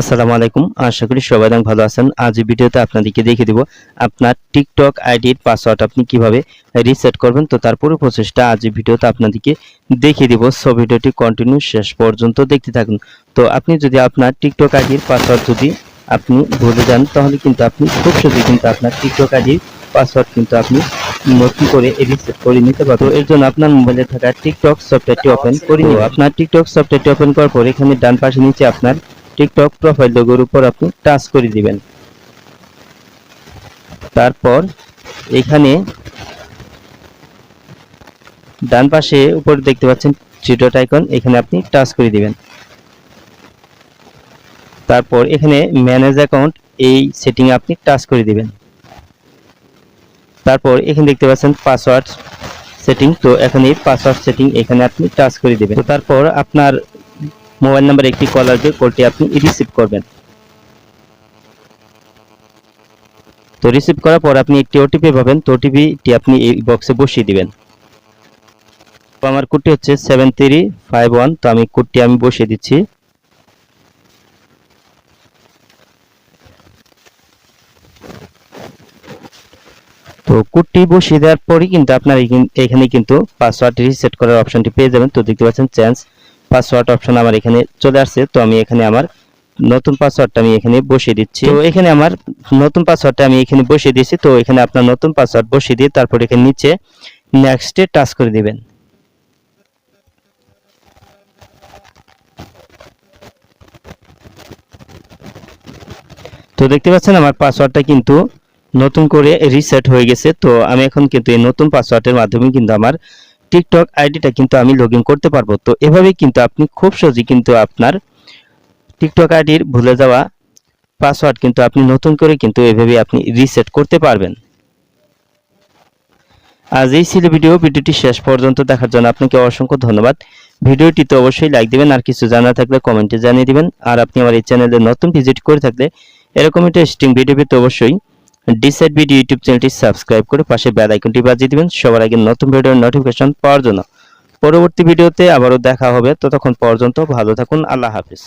আসসালামু আলাইকুম। আশা করি সবাই অনেক ভালো আছেন। আজ ভিডিওতে আপনাদেরকে দেখিয়ে দিব আপনার টিকটক আইডির পাসওয়ার্ড আপনি কীভাবে রিসেট করবেন। তো তার পুরো প্রসেসটা আজ ভিডিওতে আপনাদেরকে দেখিয়ে দিব। সো ভিডিওটি কন্টিনিউ শেষ পর্যন্ত দেখতে থাকুন। তো আপনি যদি আপনার টিকটক আইডির পাসওয়ার্ড যদি আপনি ভুলে যান, তাহলে কিন্তু আপনি খুব সহজে কিন্তু আপনার টিকটক আইডির পাসওয়ার্ড কিন্তু আপনি নতুন করে রিসেট করে নিতে পারবেন। তো এর জন্য আপনার মোবাইলে থাকা টিকটক সফটওয়্যারটি ওপেন করে নিন আপনার টিকটক সফটওয়্যারটি ওপেন করার পর এখানে ডান পাশে নিচে আপনার টিকটক প্রোফাইল লোগোর উপর আপনি টাচ করে দিবেন। তারপর এখানে ডান পাশে উপর দেখতে পাচ্ছেন থ্রি আইকন এখানে আপনি টাচ করে দিবেন। তারপর এখানে ম্যানেজ অ্যাকাউন্ট এই সেটিং আপনি টাচ করে দিবেন। তারপর এখানে দেখতে পাচ্ছেন পাসওয়ার্ড সেটিং তো এখানে পাসওয়ার্ড সেটিং এখানে আপনি টাচ করে দিবেন। তো তারপর আপনার মোবাইল নাম্বার একটি কল আসবে, কলটি আপনি রিসিভ করবেন। তো রিসিভ করার পর আপনি একটি ওটিপি পাবেন, তো ওটিপিটি আপনি এই বক্সে বসিয়ে দিবেন। আমার কোডটি হচ্ছে সেভেন থ্রি ফাইভ ওয়ান তো আমি কোডটি আমি বসিয়ে দিচ্ছি। তো কোডটি বসিয়ে দেওয়ার পরই কিন্তু আপনার এখানে কিন্তু পাসওয়ার্ড রিসেট করার অপশনটি পেয়ে যাবেন। তো দেখতে পাচ্ছেন চেঞ্জ পাসওয়ার্ড অপশন আমার এখানে চলে আসছে, তো আমি এখানে আমার নতুন পাসওয়ার্ডটা আমি এখানে বসিয়ে দিচ্ছি। তো এখানে আমার নতুন পাসওয়ার্ডটা আমি এখানে বসিয়ে দিয়েছি, তো এখানে আপনার নতুন পাসওয়ার্ড বসিয়ে দিয়ে তারপর এখানে নিচে নেক্সটে টাচ করে দিবেন। তো দেখতে পাচ্ছেন আমার পাসওয়ার্ডটা কিন্তু নতুন করে রিসেট হয়ে গেছে, তো আমি এখন কিন্তু এই নতুন পাসওয়ার্ডের মাধ্যমে কিন্তু আমার টিকটক আইডিটা কিন্তু আমি লগ করতে পারব। তো এভাবেই কিন্তু আপনি খুব সহজেই কিন্তু আপনার টিকটক আইডির ভুলে যাওয়া পাসওয়ার্ড কিন্তু আপনি নতুন করে কিন্তু এভাবে আপনি রিসেট করতে পারবেন। আজ এই ছিল ভিডিও। ভিডিওটি শেষ পর্যন্ত দেখার জন্য আপনাকে অসংখ্য ধন্যবাদ। ভিডিওটিতে অবশ্যই লাইক দিবেন, আর কিছু জানা থাকলে কমেন্টে জানিয়ে দিবেন। আর আপনি আমার এই চ্যানেলে নতুন ভিজিট করে থাকলে এরকম একটা ইন্টারেস্টিং ভিডিও পেতে অবশ্যই ডিসাইড ভিডিও ইউটিউব চ্যানেলটি সাবস্ক্রাইব করে পাশে বেল আইকনটি বাজিয়ে দিবেন। সবার আগে নতুন ভিডিওর নোটিফিকেশন পাওয়ার জন্য। পরবর্তী ভিডিওতে আবারও দেখা হবে। ততক্ষণ পর্যন্ত ভালো থাকুন। আল্লাহ হাফিজ।